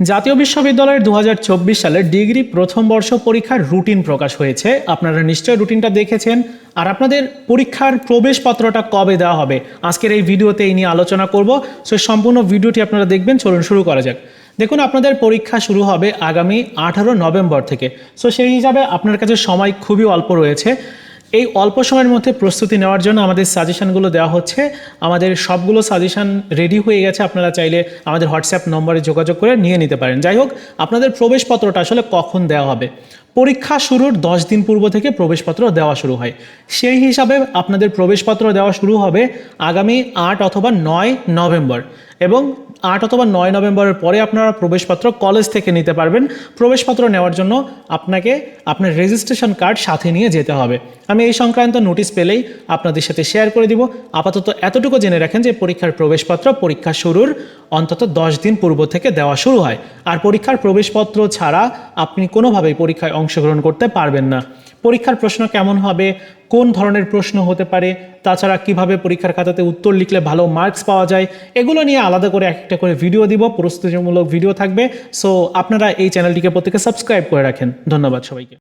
জাতীয় বিশ্ববিদ্যালয়ের দু সালের ডিগ্রি প্রথম বর্ষ পরীক্ষার রুটিন প্রকাশ হয়েছে। আপনারা নিশ্চয়ই রুটিনটা দেখেছেন। আর আপনাদের পরীক্ষার প্রবেশপত্রটা কবে দেওয়া হবে? আজকের এই ভিডিওতে এই নিয়ে আলোচনা করব। সো সম্পূর্ণ ভিডিওটি আপনারা দেখবেন। চলুন শুরু করা যাক। দেখুন, আপনাদের পরীক্ষা শুরু হবে আগামী আঠারো নভেম্বর থেকে। সো সেই হিসাবে আপনার কাছে সময় খুবই অল্প রয়েছে। এই অল্প সময়ের মধ্যে প্রস্তুতি নেওয়ার জন্য আমাদের সাজেশানগুলো দেওয়া হচ্ছে। আমাদের সবগুলো সাজেশান রেডি হয়ে গেছে, আপনারা চাইলে আমাদের হোয়াটসঅ্যাপ নম্বরে যোগাযোগ করে নিয়ে নিতে পারেন। যাই হোক, আপনাদের প্রবেশপত্রটা আসলে কখন দেওয়া হবে? পরীক্ষা শুরুর দশ দিন পূর্ব থেকে প্রবেশপত্র দেওয়া শুরু হয়। সেই হিসাবে আপনাদের প্রবেশপত্র দেওয়া শুরু হবে আগামী আট অথবা নয় নভেম্বর এবং আট অথবা নয় নভেম্বরের পরে আপনারা প্রবেশপত্র কলেজ থেকে নিতে পারবেন। প্রবেশপত্র নেওয়ার জন্য আপনাকে আপনার রেজিস্ট্রেশন কার্ড সাথে নিয়ে যেতে হবে। আমি এই সংক্রান্ত নোটিশ পেলেই আপনাদের সাথে শেয়ার করে দিব। আপাতত এতটুকু জেনে রাখেন যে পরীক্ষার প্রবেশপত্র পরীক্ষা শুরুর অন্তত দশ দিন পূর্ব থেকে দেওয়া শুরু হয়। আর পরীক্ষার প্রবেশপত্র ছাড়া আপনি কোনোভাবেই পরীক্ষায় অংশগ্রহণ করতে পারবেন না। পরীক্ষার প্রশ্ন কেমন হবে? কোন ধরনের প্রশ্ন হতে পারে? তাছাড়া কীভাবে পরীক্ষার খাতাতে উত্তর লিখলে ভালো মার্কস পাওয়া যায়? এগুলো নিয়ে আলাদা করে একটা করে ভিডিও দিব। প্রস্তুতিমূলক ভিডিও থাকবে। সো আপনারা এই চ্যানেলটিকে প্রত্যেকে সাবস্ক্রাইব করে রাখেন। ধন্যবাদ সবাইকে।